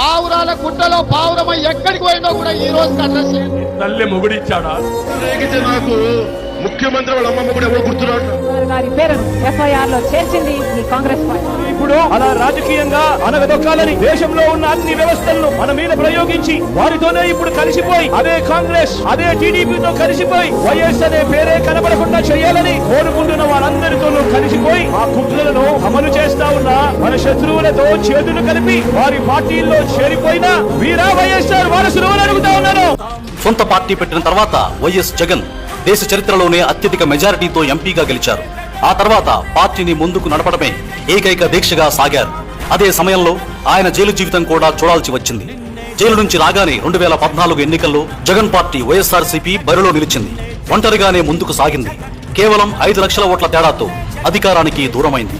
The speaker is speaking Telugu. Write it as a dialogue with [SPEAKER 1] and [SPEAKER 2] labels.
[SPEAKER 1] పావురాల గుట్టలో పావురమై ఎక్కడికి పోయిందో కూడా ఈ రోజు అడ్రస్
[SPEAKER 2] తల్లి మొగుడిచ్చాడా?
[SPEAKER 3] రేగితే నాకు ముఖ్యమంత్రి వాళ్ళ అమ్మమ్మ కూడా ఎవరు గుర్తున్నాడు
[SPEAKER 4] వారి వారి పేరును ఎఫ్ఐఆర్లో చేర్చింది ఈ కాంగ్రెస్ పార్టీ.
[SPEAKER 2] ఇప్పుడు అలా రాజకీయంగా అనగదొక్కాలని దేశంలో ఉన్న అన్ని వ్యవస్థలను మన మీద ప్రయోగించి వారితోనే ఇప్పుడు కలిసిపోయి అదే కాంగ్రెస్ అదే టీడీపీతో కలిసిపోయి వైఎస్ అనే పేరే కనబడకుండా చేయాలని కోరుకుంటున్న శత్రువులు కలిసిపోయి ఆ కుట్రలను అమలు చేస్తా ఉన్న మన శత్రువులతో చేతులు కలిపి వారి పార్టీల్లో చేరిపోయిన వీరా వైఎస్ఆర్ వారసులు అడుగుతా ఉన్నాను.
[SPEAKER 5] సొంత పార్టీ పెట్టిన తర్వాత వైఎస్ జగన్ దేశ చరిత్రలోనే అత్యధిక మెజారిటీతో ఎంపీగా గెలిచారు. ఆ తర్వాత పార్టీని ముందుకు నడపడమే ఏకైక దీక్షగా సాగారు. అదే సమయంలో ఆయన జైలు జీవితం కూడా చూడాల్సి వచ్చింది. జైలు నుంచి రాగానే రెండు వేల పద్నాలుగు ఎన్నికల్లో జగన్ పార్టీ వైఎస్ఆర్సీపీ బరిలో నిలిచింది. ఒంటరిగానే ముందుకు సాగింది. కేవలం ఐదు లక్షల ఓట్ల తేడాతో అధికారానికి దూరమైంది.